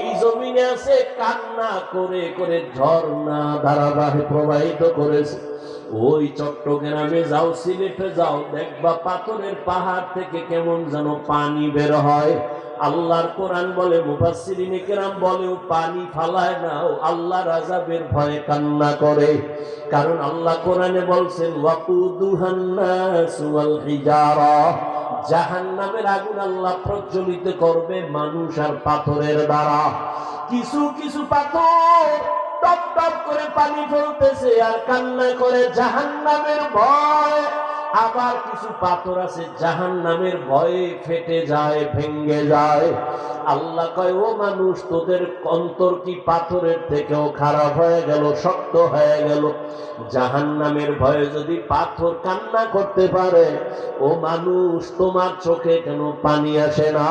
এই জমিনে আছে কান্না করে করে ঝর্ণা ধারাবাহিক প্রবাহিত করেছে। ওই চট্টগ্রামে যাও, সিলেটে যাও, দেখবা পাথরের পাহাড় থেকে কেমন যেন পানি বের হয়। আল্লাহর কোরআন বলে, মুফাসসিরিনে কেরাম বলেও পানি ফালায় না আল্লাহ রাজাবের ভয়ে কান্না করে। কারণ আল্লাহ কোরআনে বলছেন, ওয়াকুদুহান নাসু ওয়াল হিজারা। জাহান্নামের আগুন আল্লাহ প্রজ্বলিত করবে মানুষ আর পাথরের দ্বারা। কিছু কিছু পাথর টপ টপ করে পানি ফেলতেছে আর কান্না করে জাহান নামের ভয়। আবার কিছু পাথর আছে, জাহান্নামের ভয়ে ফেটে যায় ভেঙ্গে যায়। আল্লাহ কয়, ও মানুষ, তোদের অন্তর কি পাথরের থেকেও খারাপ হয়ে গেল, শক্ত হয়ে গেল? জাহান্নামের ভয়ে যদি পাথর কান্না করতে পারে, ও মানুষ, তোমার চোখে কেন পানি আসে না?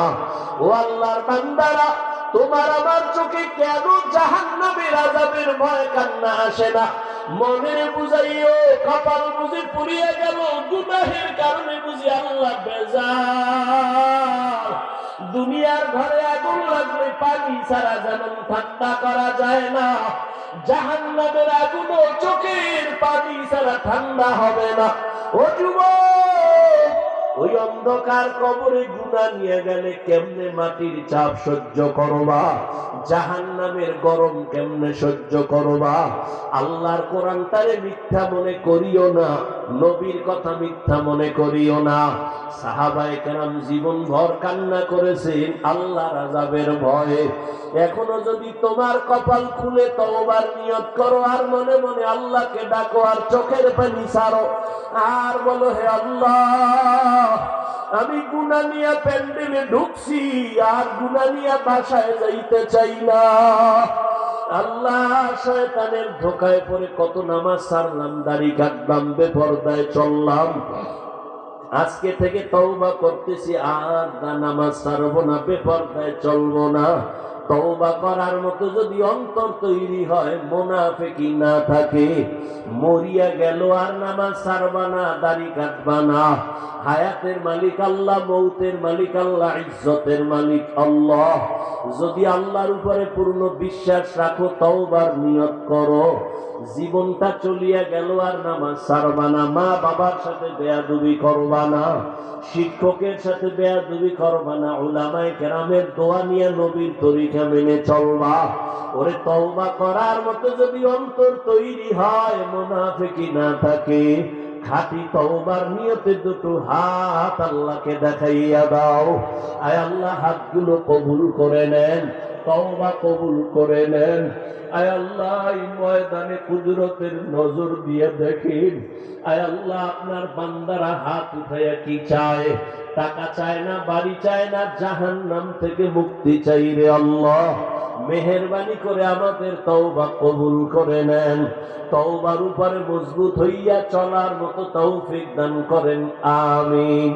ও আল্লাহর বান্দারা, তোমার আমার চোখে কেন জাহান্নামের আযাবের ভয় কান্না আসে না? মনের বুঝাইও, কপাল বুঝি পুড়িয়ে গেল, গুনাহের কারণে বুঝি আল্লাহ বেজার। দুনিয়ার ঘরে আগুন লাগলে পানি ছাড়া যেমন ঠান্ডা করা যায় না জাহান নামের আগুনও চোখের পানি ছাড়া ঠান্ডা হবে না। ও যুবক! অন্ধকার কবরে গুণা নিয়ে গেলে কেমনে মাটির চাপ সহ্য করবা? জাহান নামের গরম কেমনে সহ্য করবা? আল্লাহর কোরআন তারে মিথ্যা মনে করিও না। নবীর কথা মিথ্যা মনে করিও না। সাহাবায়ে কেরাম জীবন ভর কান্না করেছেন, আল্লাহ রাজাবের ভয়ে। এখনও যদি তোমার কপাল খুলে তওবার নিয়ত করো, আর মনে মনে আল্লাহকে ডাকো, আর চোখের পানি ছাড়ো, আর বলো, হে আল্লাহ, আমি গুনা নিয়ে প্যান্ডেলে ঢুকছি, আর গুনা নিয়ে বাসায় যাইতে চাই না। আল্লাহ শয়তানের ধোকায় পড়ে কত নামাজ সারলাম, দাড়ি কাটলাম, বেপরদায় চললাম। আজকে থেকে তওবা করতেছি, আর নামাজ সারবো না, বেপরদায় চলবো না। তওবা করার মতো যদি অন্তর তৈরি হয় মোনাফেকি না থাকে। মরিয়া গেল আর নামাজ সারবা না, দাড়ি কাটবা না। হায়াতের মালিক আল্লাহ, মৌতের মালিক আল্লাহ, ইজ্জতের মালিক আল্লাহ। যদি আল্লাহর উপরে পূর্ণ বিশ্বাস রাখো, তওবার নিয়ত করো। জীবনটা চলিয়া গেল আর নামাজ সারবা না। মা বাবার সাথে বেয়াদুবি করবা না, শিক্ষকের সাথে বেয়াদুবি করবা না ওলামায় কেরামের দোয়া নিয়ে নবীর তরিকা মেনে চলবা। ওরে তওবা করার মতো যদি অন্তর তৈরি হয় মোনাফেকি না থাকে। খাঁটি তওবার নিয়তে দুটো হাত আল্লাহকে দেখাইয়া দাও। আয় আল্লাহ, হাতগুলো কবুল করে নেন। তওবা কবুল করে নেন। আয় আল্লাহ, এই ময়দানে কুদরতের নজর দিয়ে দেখেন। আয় আল্লাহ, আপনার বান্দারা হাত উঠাইয়া কি চায়? টাকা চায় না, বাড়ি চায় না জাহান নাম থেকে মুক্তি চাই রে আল্লাহ। মেহরবানি করে আমাদের তওবা কবুল করে নেন। তওবার উপরে মজবুত হইয়া চলার মতো তৌফিক দান করেন, আমিন।